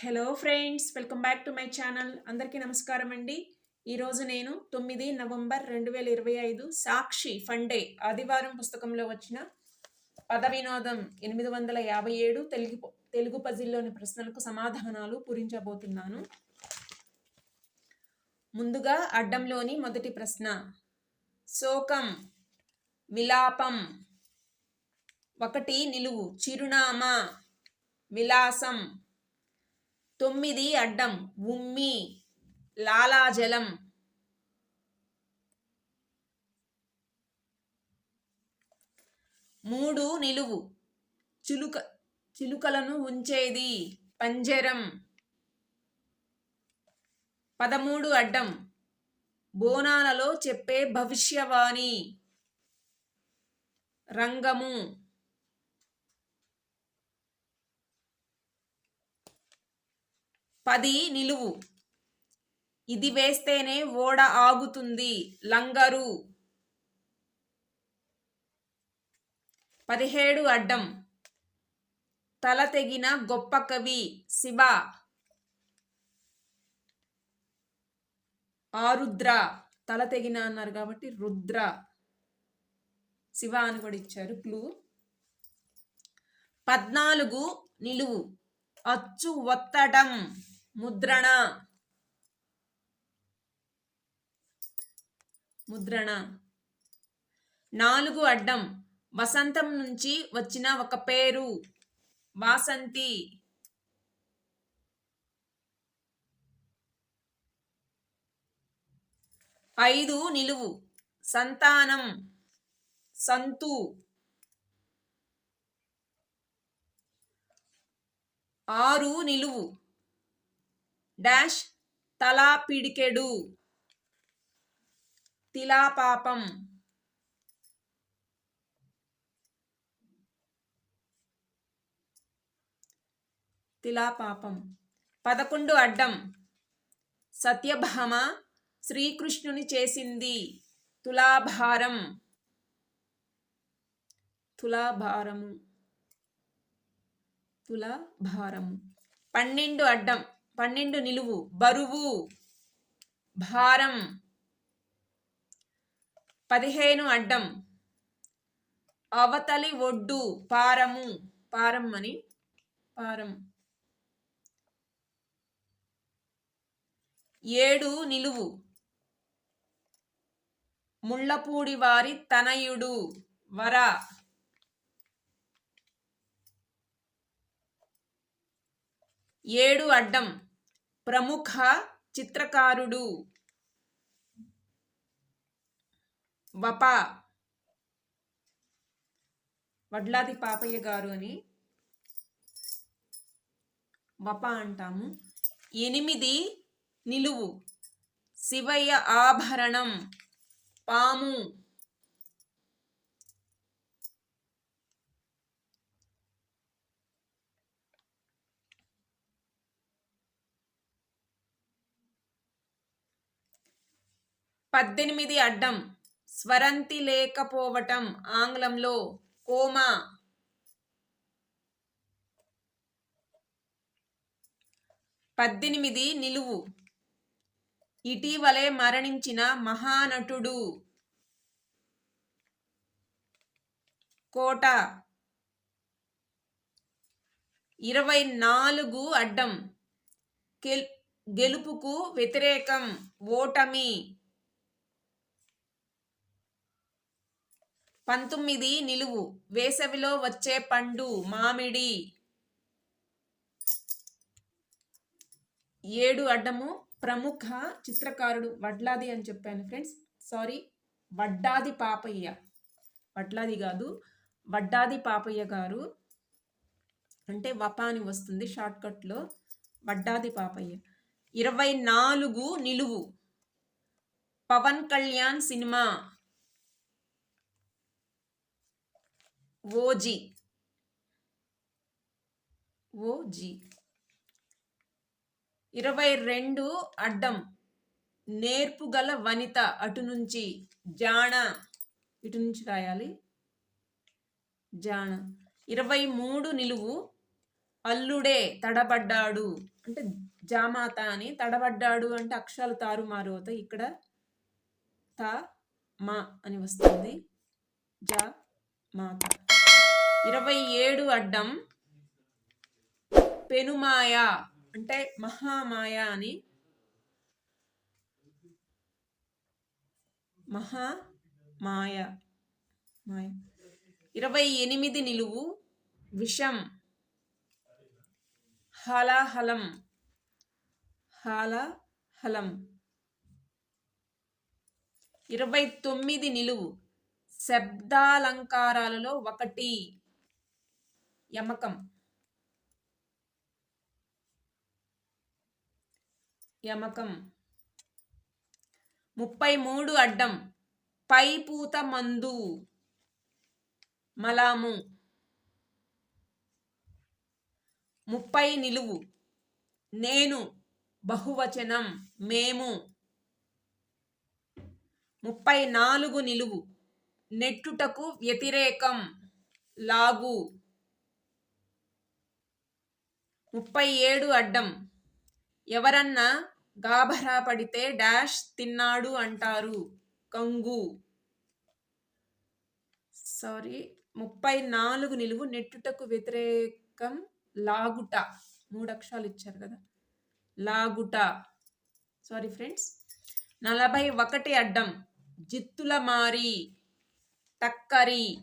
Hello friends welcome back to my channel అందరికీ నమస్కారం అండి. ఈరోజు నేను తొమ్మిది నవంబర్ రెండు వేల ఇరవై ఐదు సాక్షి ఫండే ఆదివారం పుస్తకంలో వచ్చిన పద వినోదం ఎనిమిది వందల యాభై ఏడు తెలుగు తెలుగు పజిల్లోని ప్రశ్నలకు సమాధానాలు పూరించబోతున్నాను. ముందుగా అడ్డంలోని మొదటి ప్రశ్న. శోకం విలాపం ఒకటి నిలువు చిరునామా విలాసం తొమ్మిది అడ్డం ఉమ్మి లాలాజలం. మూడు నిలువు చిలుక చిలుకలను ఉంచేది పంజరం. పదమూడు అడ్డం బోనాలలో చెప్పే భవిష్యవాణి. రంగము. పది నిలువు. ఇది వేస్తేనే ఓడ ఆగుతుంది లంగరు. పదిహేడు అడ్డం. తల తెగిన గొప్ప కవి శివ. ఆరుద్ర. తల తెగిన అన్నారు కాబట్టి రుద్ర. శివ అని కూడా ఇచ్చారు క్లూ. పద్నాలుగు నిలువు. అచ్చు ఒత్తడం. ముద్రణ. ముద్రణ. నాలుగు అడ్డం. వసంతం నుంచి వచ్చిన ఒక పేరు. వాసంతి. ఐదు నిలువు. సంతానం. సంతు. ఆరు నిలువు. డాష్ తలా పిడికెడు తిలాపాపం. తిలాపాపం. పదకొండు అడ్డం. సత్యభామ శ్రీకృష్ణుని చేసింది. తులాభారం. తులాభారము. తులాభారము. పన్నెండు అడ్డం. పన్నెండు నిలువు. బరువు. భారం. పదిహేను అడ్డం. అవతలి ఒడ్డు. పారము. పారం అని. పారం. ఏడు నిలువు. ముళ్ళపూడి వారి తనయుడు. వర. ఏడు అడ్డం. ప్రముఖ చిత్రకారుడు వప వడ్లాది పాపయ్య గారు అని వప అంటాము. ఎనిమిది నిలువు. శివయ్య ఆభరణం. పాము. పద్దెనిమిది అడ్డం. స్వరంతి లేకపోవటం ఆంగ్లంలో కోమా. పద్దెనిమిది నిలువు. ఇటీవలే మరణించిన మహానటుడు. కోట. ఇరవై నాలుగు అడ్డం. గెలుపుకు వ్యతిరేకం ఓటమి. పంతొమ్మిది నిలువు. వేసవిలో వచ్చే పండు మామిడి. ఏడు అడ్డము ప్రముఖ చిత్రకారుడు వడ్లాది అని చెప్పాను ఫ్రెండ్స్. సారీ వడ్డాది పాపయ్య. వడ్లాది కాదు వడ్డాది పాపయ్య గారు అంటే వపాని వస్తుంది షార్ట్కట్లో వడ్డాది పాపయ్య. ఇరవై నాలుగు నిలువు. Pawan Kalyan cinema. OG. OG. ఇరవై రెండు అడ్డం. నేర్పుగల వనిత అటు నుంచి జాణ. ఇటు నుంచి రాయాలి. జాణ. ఇరవై మూడు నిలువు. అల్లుడే తడబడ్డాడు. అంటే జామాత అని తడబడ్డాడు అంటే అక్షరాలు తారుమారు అవుతాయి. ఇక్కడ త మా అని వస్తుంది. జా మాత. ఇరవై ఏడు అడ్డం పెనుమాయ అంటే మహామాయ అని. మహా మాయ మాయ. ఇరవై ఎనిమిది నిలువు విషం హలాహలం హలాహలం. ఇరవై తొమ్మిది నిలువు శబ్దాలంకారాలలో ఒకటి. యమకం. యమకం. ముప్పై మూడు అడ్డం. పైపూత మందు మలాము. ముప్పై నిలువు. నేను బహువచనం మేము. ముప్పై నాలుగు నిలువు. నెట్టుటకు వ్యతిరేకం. లాగు. ముప్పై ఏడు అడ్డం. ఎవరన్నా గాభరా పడితే డాష్ తిన్నాడు అంటారు. కంగు. సారీ ముప్పై నాలుగు నిలువు నెట్టుటకు వ్యతిరేకం లాగుట. మూడు అక్షరాలు ఇచ్చారు కదా. లాగుట. సారీ ఫ్రెండ్స్ నలభై ఒకటి అడ్డం. జిత్తుల మారి టక్కరి.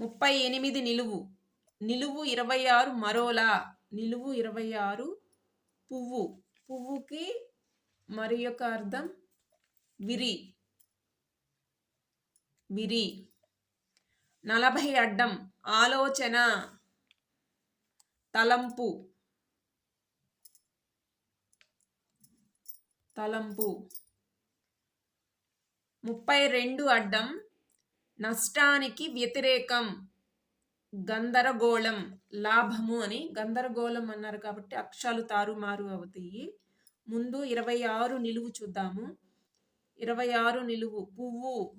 ముప్పై ఎనిమిది నిలువు. నిలువు ఇరవై ఆరు మరోలా? నిలువు ఇరవై ఆరు పువ్వు. పువ్వుకి మరి యొక్క అర్థం? విరి. విరి. నలభై అడ్డం. ఆలోచన. తలంపు. తలంపు. ముప్పై రెండు అడ్డం. నష్టానికి వ్యతిరేకం. గందరగోళం లాభము అని గందరగోళం అన్నారు కాబట్టి అక్షరాలు తారుమారు అవుతాయి. ముందు ఇరవై ఆరు నిలువు చూద్దాము. ఇరవై ఆరు నిలువు పువ్వు.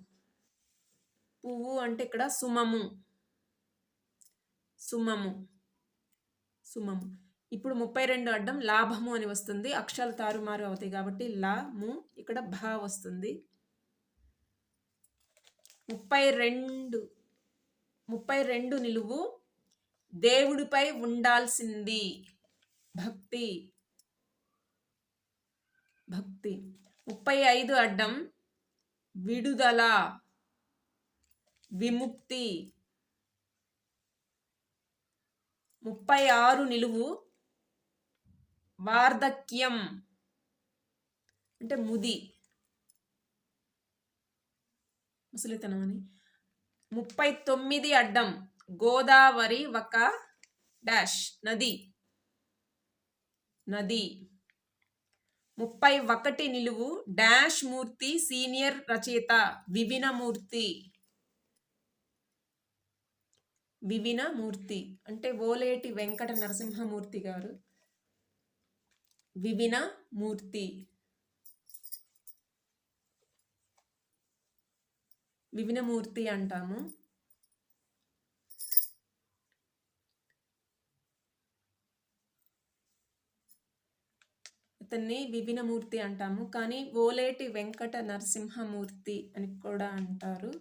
పువ్వు అంటే ఇక్కడ సుమము. సుమము. సుమము. ఇప్పుడు ముప్పై రెండు అడ్డం లాభము అని వస్తుంది. అక్షరాలు తారుమారు అవుతాయి కాబట్టి లా ము ఇక్కడ భా వస్తుంది. ముప్పై రెండు ముప్పై రెండు నిలువు దేవుడిపై ఉండాల్సింది. భక్తి. భక్తి. ముప్పై ఐదు అడ్డం విడుదల. విముక్తి. ముప్పై ఆరు నిలువు వార్ధక్యం. అంటే ముది. ముసలితనం అని. ముప్పై తొమ్మిది అడ్డం గోదావరి ఒక డాష్ నది. నది. ముప్పై ఒకటి నిలువు డాష్ మూర్తి సీనియర్ రచయిత వివినమూర్తి. వివినమూర్తి అంటే ఓలేటి వెంకట నరసింహమూర్తి గారు. వివినమూర్తి. వివినమూర్తి అంటాము. ఇతన్ని వివినమూర్తి అంటాము. కానీ ఓలేటి వెంకట నరసింహమూర్తి అని కూడా అంటారు.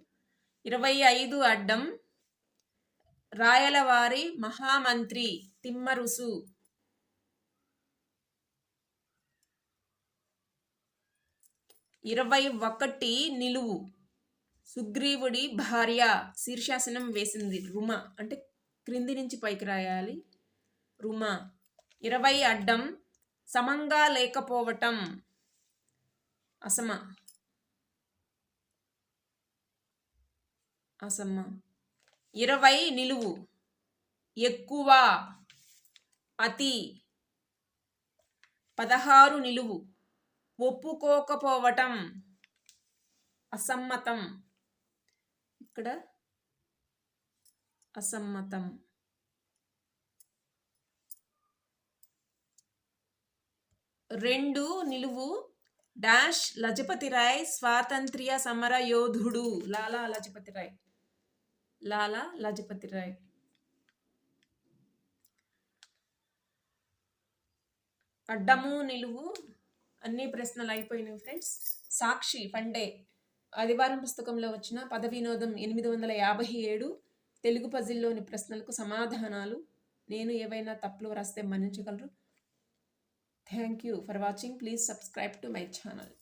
ఇరవై ఐదు అడ్డం. రాయలవారి మహామంత్రి తిమ్మరుసు. ఇరవై ఒకటి నిలువు. సుగ్రీవుడి భార్య శీర్షాసనం వేసింది రుమ. అంటే క్రింది నుంచి పైకి రాయాలి. రుమ. ఇరవై అడ్డం. సమంగా లేకపోవటం. అసమ. అసమ. ఇరవై నిలువు. ఎక్కువ. అతి. పదహారు నిలువు. ఒప్పుకోకపోవటం. అసమ్మతం. ఇక్కడ అసమ్మతం. రెండు నిలువు డాష్ లజపతి రాయ్ స్వాతంత్ర్య సమర యోధుడు. లాలా లజపతి రాయ్. లాలా లజపతి రాయ్. అడ్డము నిలువు అన్ని ప్రశ్నలు అయిపోయినాయి ఫ్రెండ్స్ సాక్షి పండే. ఆదివారం పుస్తకంలో వచ్చిన పద వినోదం ఎనిమిది వందల యాభై ఏడు తెలుగు పజిల్లోని ప్రశ్నలకు సమాధానాలు నేను ఏవైనా తప్పులు వ్రాస్తే మన్నించగలరు? Thank you for watching please subscribe to my channel